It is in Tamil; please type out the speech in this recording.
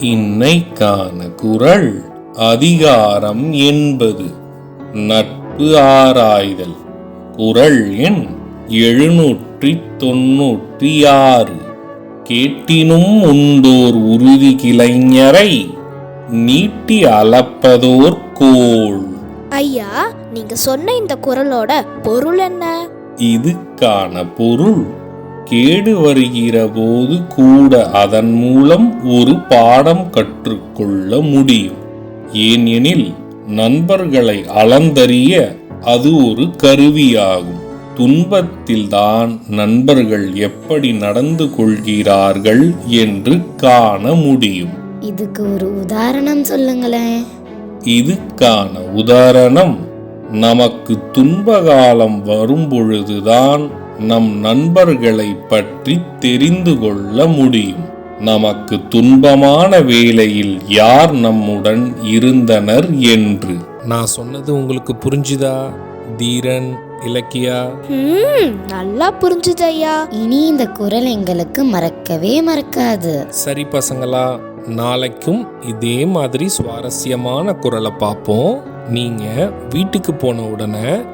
இன்னைக்கான குரல் அதிகாரம் என்பது. நட்பு ஆராய்தல். குரல் எண் எழுநூற்றி தொன்னூற்றி ஆறு கேட்டினும் உண்டோர் உறுதி கிளைஞரை நீட்டி அளப்பதோர் கோள் ஐயா நீங்க சொன்ன இந்த குரலோட பொருள் என்ன? இதுக்கான பொருள் கேடு வருகிற போது கூட அதன் மூலம் ஒரு பாடம் கற்றுக்கொள்ள முடியும். ஏனெனில் நண்பர்களை அளந்தறிய அது ஒரு கருவியாகும். துன்பத்தில்தான் நண்பர்கள் எப்படி நடந்து கொள்கிறார்கள் என்று காண முடியும். இதுக்கு ஒரு உதாரணம் சொல்லுங்களேன். இதுக்கான உதாரணம் நமக்கு துன்பகாலம் வரும்பொழுதுதான் நம் நண்பர்களை பற்றி தெரிந்து கொள்ள முடியும். நமக்கு துன்பமான வேளையில் யார் நம்முடன் இருந்தனர் என்று. நான் சொன்னது உங்களுக்கு புரிஞ்சுதா தீரன் இலக்கியா? ம் நல்லா புரிஞ்சுது ஐயா இனி இந்த குரல் எங்களுக்கு மறக்கவே மறக்காது. சரி பசங்களா நாளைக்கும் இதே மாதிரி சுவாரஸ்யமான குரலை பார்ப்போம். நீங்க வீட்டுக்கு போன உடனே